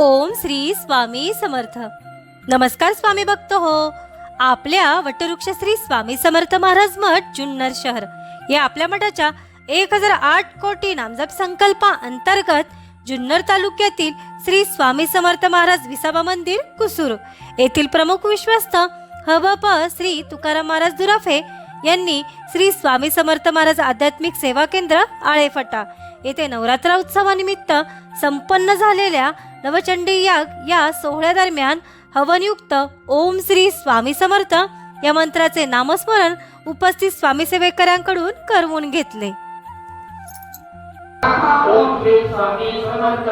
ओम श्री स्वामी समर्थ. नमस्कार स्वामी भक्त हो. आपल्या वटवृक्ष श्री स्वामी समर्थ महाराज मठ जुन्नर शहर. या आपल्या मठाच्या एक हजार आठ कोटी नामजप संकल्पा अंतर्गत जुन्नर तालुक्यातील श्री स्वामी समर्थ महाराज विसाबा मंदिर कुसूर. येथील प्रमुख विश्वस्त हबप श्री तुकाराम महाराज दुराफे यांनी श्री स्वामी समर्थ महाराज आध्यात्मिक सेवा केंद्र आळेफटा येथे नवरात्र उत्सवानिमित्त संपन्न झालेल्या नवचंडी याग या सोहळ्यादरम्यान हवनयुक्त ओम श्री स्वामी समर्थ या मंत्राचे नामस्मरण उपस्थित स्वामी सेवेकरांकडून करवून घेतले. ओम श्री स्वामी समर्थ.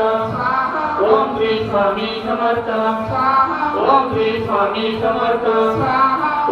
ओम श्री स्वामी समर्थ. ओम श्री स्वामी समर्थ.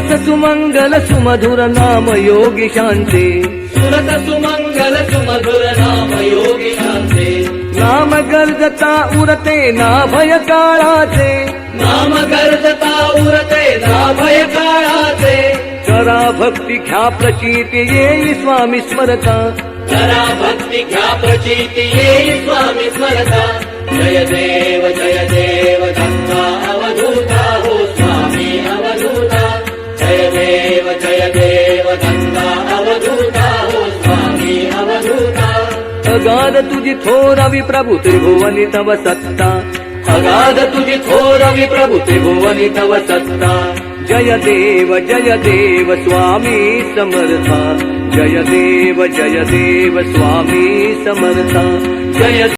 సురతసు మంగళ సుమధుర నామ యోగి శాంతి సురతసు మంగళ సుమధుర నామ యోగి శాంతి నామ గర్జతా ఉరతే నా భయ కాళాచే నామ గర్జతా ఉరతే నా భయ కాళాచే కరా భక్తి ఖ్యా ప్రచీతి ఏ స్వామి స్మరత కరా భక్తి ఖ్యా ప్రచీతి ఏ స్వామి స్మరత జయ దేవ జయ దేవ अगाध तुझी थोरावी प्रभू त्रिभुवनी तव सत्ता. अगाध तुझी थोरवी प्रभू त्रिभुवनी तव सत्ता. जय देव जय देव स्वामी समर्था. जय देव जय देव स्वामी समर्था. जय